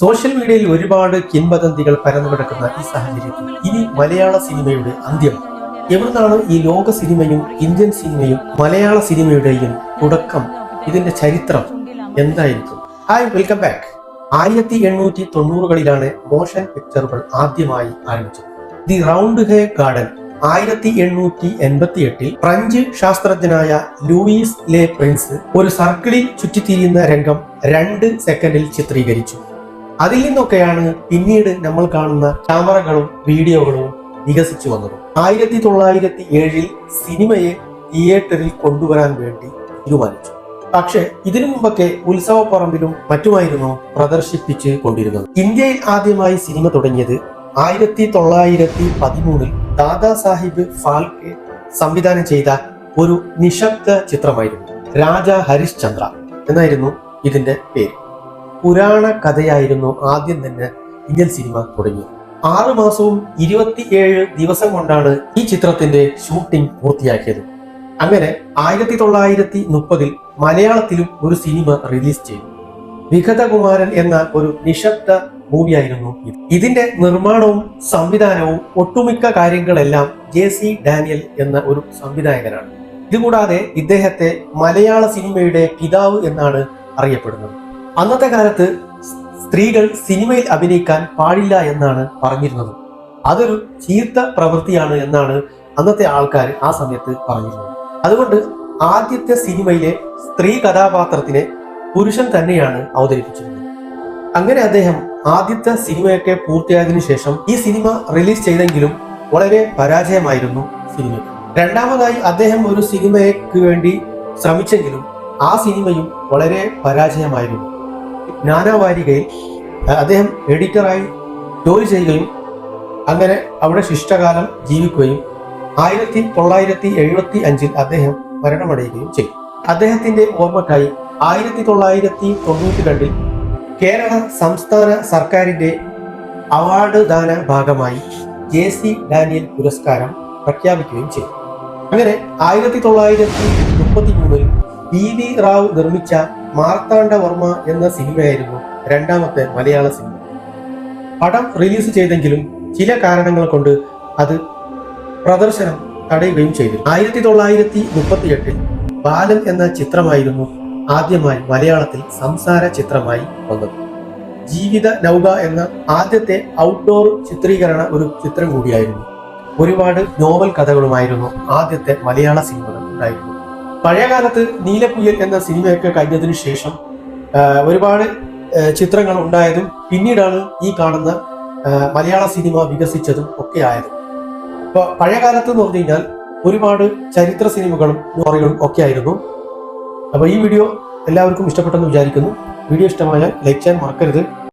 Social മീഡിയയിൽ ഒരുപാട് കിംവദന്തികൾ പരന്നു കിടക്കുന്ന ഈ സാഹചര്യത്തിൽ ഇനി മലയാള സിനിമയുടെ അന്ത്യം. എവിടുന്നാണ് ഈ ലോക സിനിമയും ഇന്ത്യൻ സിനിമയും മലയാള സിനിമയുടെയും തുടക്കം? ഇതിന്റെ ചരിത്രം എന്തായിരിക്കും? Hi welcome back. ആയിരത്തി എണ്ണൂറ്റി തൊണ്ണൂറുകളിലാണ് മോഷൻ പിക്ചറുകൾ ആദ്യമായി ആരംഭിച്ചത്. ദി റൗണ്ട് ഹേ ഗാർഡൻ ആയിരത്തി എണ്ണൂറ്റി എൺപത്തി എട്ടിൽ ഫ്രഞ്ച് ശാസ്ത്രജ്ഞനായ ലൂയിസ് ലെ പ്രിൻസ് ഒരു സർക്കിളിൽ ചുറ്റിത്തിരിയുന്ന രംഗം രണ്ട് സെക്കൻഡിൽ ചിത്രീകരിച്ചു. അതിൽ നിന്നൊക്കെയാണ് പിന്നീട് നമ്മൾ കാണുന്ന ക്യാമറകളും വീഡിയോകളും വികസിച്ചു വന്നത്. ആയിരത്തി തൊള്ളായിരത്തി ഏഴിൽ സിനിമയെ തിയേറ്ററിൽ കൊണ്ടുവരാൻ വേണ്ടി തീരുമാനിച്ചു. പക്ഷേ ഇതിനു മുമ്പൊക്കെ ഉത്സവപ്പറമ്പിലും മറ്റുമായിരുന്നു പ്രദർശിപ്പിച്ച് കൊണ്ടിരുന്നത്. ഇന്ത്യയിൽ ആദ്യമായി സിനിമ തുടങ്ങിയത് ആയിരത്തി തൊള്ളായിരത്തി പതിമൂന്നിൽ ദാദാ സാഹിബ് ഫാൽക്കെ സംവിധാനം ചെയ്ത ഒരു നിശബ്ദ ചിത്രമായിരുന്നു. രാജ ഹരിശ്ചന്ദ്ര എന്നായിരുന്നു ഇതിന്റെ പേര്. പുരാണ കഥയായിരുന്നു ആദ്യം തന്നെ ഇന്ത്യൻ സിനിമ തുടങ്ങിയത്. ആറു മാസവും ഇരുപത്തിയേഴ് ദിവസം കൊണ്ടാണ് ഈ ചിത്രത്തിന്റെ ഷൂട്ടിംഗ് പൂർത്തിയാക്കിയത്. അങ്ങനെ ആയിരത്തി തൊള്ളായിരത്തി മുപ്പതിൽ മലയാളത്തിലും ഒരു സിനിമ റിലീസ് ചെയ്തു. വിഗതകുമാരൻ എന്ന ഒരു നിശബ്ദ മൂവിയായിരുന്നു ഇത്. ഇതിന്റെ നിർമ്മാണവും സംവിധാനവും ഒട്ടുമിക്ക കാര്യങ്ങളെല്ലാം ജെ സി ഡാനിയൽ എന്ന ഒരു സംവിധായകനാണ്. ഇതുകൂടാതെ ഇദ്ദേഹത്തെ മലയാള സിനിമയുടെ പിതാവ് എന്നാണ് അറിയപ്പെടുന്നത്. അന്നത്തെ കാലത്ത് സ്ത്രീകൾ സിനിമയിൽ അഭിനയിക്കാൻ പാടില്ല എന്നാണ് പറഞ്ഞിരുന്നത്. അതൊരു ചീത്ത പ്രവൃത്തിയാണ് എന്നാണ് അന്നത്തെ ആൾക്കാർ ആ സമയത്ത് പറഞ്ഞിരുന്നത്. അതുകൊണ്ട് ആദ്യത്തെ സിനിമയിലെ സ്ത്രീ കഥാപാത്രത്തിനെ പുരുഷൻ തന്നെയാണ് അവതരിപ്പിച്ചിരുന്നത്. അങ്ങനെ അദ്ദേഹം ആദ്യത്തെ സിനിമയൊക്കെ പൂർത്തിയായതിനു ശേഷം ഈ സിനിമ റിലീസ് ചെയ്തെങ്കിലും വളരെ പരാജയമായിരുന്നു സിനിമ രണ്ടാമതായി അദ്ദേഹം ഒരു സിനിമയ്ക്ക് വേണ്ടി ശ്രമിച്ചെങ്കിലും ആ സിനിമയും വളരെ പരാജയമായിരുന്നു. ജ്ഞാനവാരികയിൽ അദ്ദേഹം എഡിറ്ററായി ജോലി ചെയ്യുകയും അങ്ങനെ അവിടെ ശിഷ്ടകാലം ജീവിക്കുകയും ആയിരത്തി തൊള്ളായിരത്തി എഴുപത്തി അഞ്ചിൽ അദ്ദേഹം മരണമടയുകയും ചെയ്തു. അദ്ദേഹത്തിന്റെ ഓർമ്മക്കായി ആയിരത്തി തൊള്ളായിരത്തി തൊണ്ണൂറ്റി രണ്ടിൽ കേരള സംസ്ഥാന സർക്കാരിന്റെ അവാർഡ് ദാന ഭാഗമായി ജെ സി ഡാനിയൽ പുരസ്കാരം പ്രഖ്യാപിക്കുകയും ചെയ്തു. അങ്ങനെ ആയിരത്തി തൊള്ളായിരത്തി മുപ്പത്തി മൂന്നിൽ പി വി റാവു നിർമ്മിച്ച മാർത്താണ്ഡവർമ്മ എന്ന സിനിമയായിരുന്നു രണ്ടാമത്തെ മലയാള സിനിമ. പടം റിലീസ് ചെയ്തെങ്കിലും ചില കാരണങ്ങൾ കൊണ്ട് അത് പ്രദർശനം തടയുകയും ചെയ്തു. ആയിരത്തി തൊള്ളായിരത്തി മുപ്പത്തി എട്ടിൽ ബാലൻ എന്ന ചിത്രമായിരുന്നു ആദ്യമായി മലയാളത്തിൽ സംസാര ചിത്രമായി വന്നത്. ജീവിത നൗക എന്ന ആദ്യത്തെ ഔട്ട്ഡോർ ചിത്രീകരണ ഒരു ചിത്രം കൂടിയായിരുന്നു. ഒരുപാട് നോവൽ കഥകളുമായിരുന്നു ആദ്യത്തെ മലയാള സിനിമകൾ ഉണ്ടായിരുന്നു പഴയകാലത്ത് നീലക്കുയിൽ എന്ന സിനിമയൊക്കെ കഴിഞ്ഞതിന് ശേഷം ഒരുപാട് ചിത്രങ്ങൾ ഉണ്ടായതും പിന്നീടാണ് ഈ കാണുന്ന മലയാള സിനിമ വികസിച്ചതും ഒക്കെ ആയത്. ഇപ്പൊ പഴയകാലത്ത് എന്ന് പറഞ്ഞു കഴിഞ്ഞാൽ ഒരുപാട് ചരിത്ര സിനിമകളും നോറികളും ഒക്കെ ആയിരുന്നു. അപ്പോൾ ഈ വീഡിയോ എല്ലാവർക്കും ഇഷ്ടപ്പെട്ടെന്ന് വിചാരിക്കുന്നു. വീഡിയോ ഇഷ്ടമായാൽ ലൈക്ക് ചെയ്യാൻ മറക്കരുത്.